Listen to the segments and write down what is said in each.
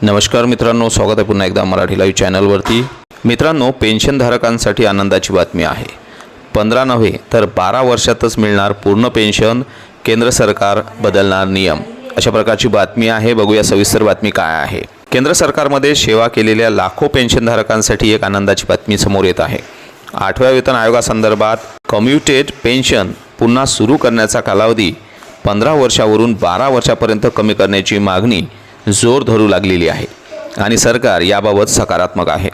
नमस्कार मित्रांनो स्वागत आहे पुन्हा एकदा मराठी लाईव्ह चॅनलवरती मित्रांनो पेन्शनधारकांसाठी आनंदाची बातमी आहे. पंधरा नव्हे तर बारा वर्षातच मिळणार पूर्ण पेन्शन केंद्र सरकार बदलणार नियम. अशा प्रकारची बातमी आहे. बघूया सविस्तर बातमी काय आहे. केंद्र सरकारमध्ये सेवा केलेल्या लाखो पेन्शनधारकांसाठी एक आनंदाची बातमी समोर येत आहे. आठव्या वेतन आयोगासंदर्भात कम्युटेड पेन्शन पुन्हा सुरू करण्याचा कालावधी पंधरा वर्षावरून बारा वर्षापर्यंत कमी करण्याची मागणी जोर धरू लागलेली आहे. आणि सरकार याबाबत सकारात्मक आहे.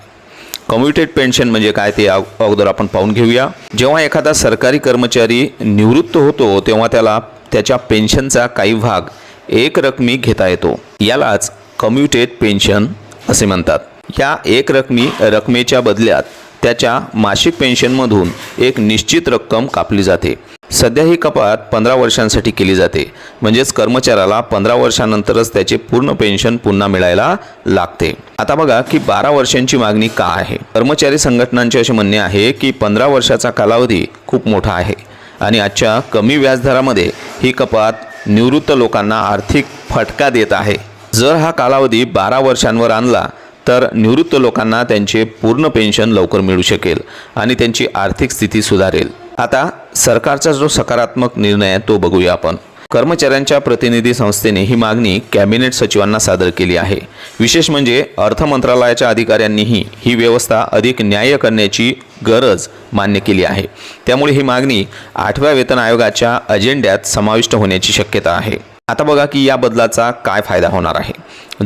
कम्युटेड पेन्शन म्हणजे काय ते अगोदर आपण पाहून घेऊया. जेव्हा एखादा सरकारी कर्मचारी निवृत्त होतो तेव्हा त्याला त्याच्या पेन्शनचा काही भाग एक रकमी घेता येतो. यालाच कम्युटेड पेन्शन असे म्हणतात. या एक रकमी रकमेच्या बदल्यात त्याच्या मासिक पेन्शनमधून एक निश्चित रक्कम कापली जाते. सध्या ही कपात पंधरा वर्षांसाठी केली जाते. म्हणजेच कर्मचाऱ्याला पंधरा वर्षानंतरच त्याचे पूर्ण पेन्शन पुन्हा मिळायला लागते. आता बघा की बारा वर्षांची मागणी का आहे? कर्मचारी संघटनांचे असे म्हणणे आहे की पंधरा वर्षाचा कालावधी खूप मोठा आहे. आणि आजच्या कमी व्याजदरामध्ये ही कपात निवृत्त लोकांना आर्थिक फटका देत आहे. जर हा कालावधी बारा वर्षांवर आणला तर निवृत्त लोकांना त्यांचे पूर्ण पेन्शन लवकर मिळू शकेल आणि त्यांची आर्थिक स्थिती सुधारेल. आता सरकारचा जो सकारात्मक निर्णय आहे तो बघूया आपण. कर्मचाऱ्यांच्या प्रतिनिधी संस्थेने ही मागणी कॅबिनेट सचिवांना सादर केली आहे. विशेष म्हणजे अर्थ मंत्रालयाच्या अधिकाऱ्यांनीही ही व्यवस्था अधिक न्याय्य करण्याची गरज मान्य केली आहे. त्यामुळे ही मागणी आठव्या वेतन आयोगाच्या अजेंड्यात समाविष्ट होण्याची शक्यता आहे. आता बघा की या बदलाचा काय फायदा होणार आहे.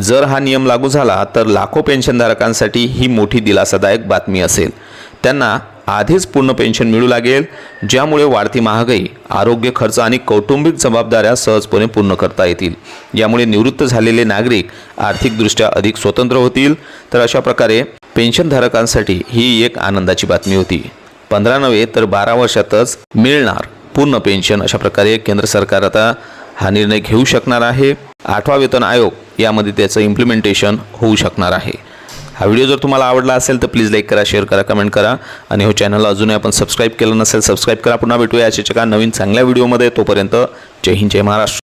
जर हा नियम लागू झाला तर लाखो पेन्शनधारकांसाठी ही मोठी दिलासादायक बातमी असेल. त्यांना आधीच पूर्ण पेन्शन मिळू लागेल ज्यामुळे वाढती महागाई आरोग्य खर्च आणि कौटुंबिक जबाबदाऱ्या सहजपणे पूर्ण करता येतील. यामुळे निवृत्त झालेले नागरिक आर्थिकदृष्ट्या अधिक स्वतंत्र होतील. तर अशा प्रकारे पेन्शनधारकांसाठी ही एक आनंदाची बातमी होती. पंधरा नव्हे तर बारा वर्षातच मिळणार पूर्ण पेन्शन अशा प्रकारे केंद्र सरकार आता हा निर्णय घेऊ शकणार आहे. आठवा वेतन आयोग यामध्ये त्याचं इम्प्लिमेंटेशन होऊ शकणार आहे. हा व्हिडिओ जर तुम्हाला आवडला असेल तर प्लीज लाईक करा शेअर करा कमेंट करा. आणि हो चॅनल अजूनही आपण सबस्क्राईब केलं नसेल सबस्क्राईब करा. पुन्हा भेटूया अशाच एका नवीन चांगल्या व्हिडिओमध्ये. तोपर्यंत जय हिंद जय महाराष्ट्र.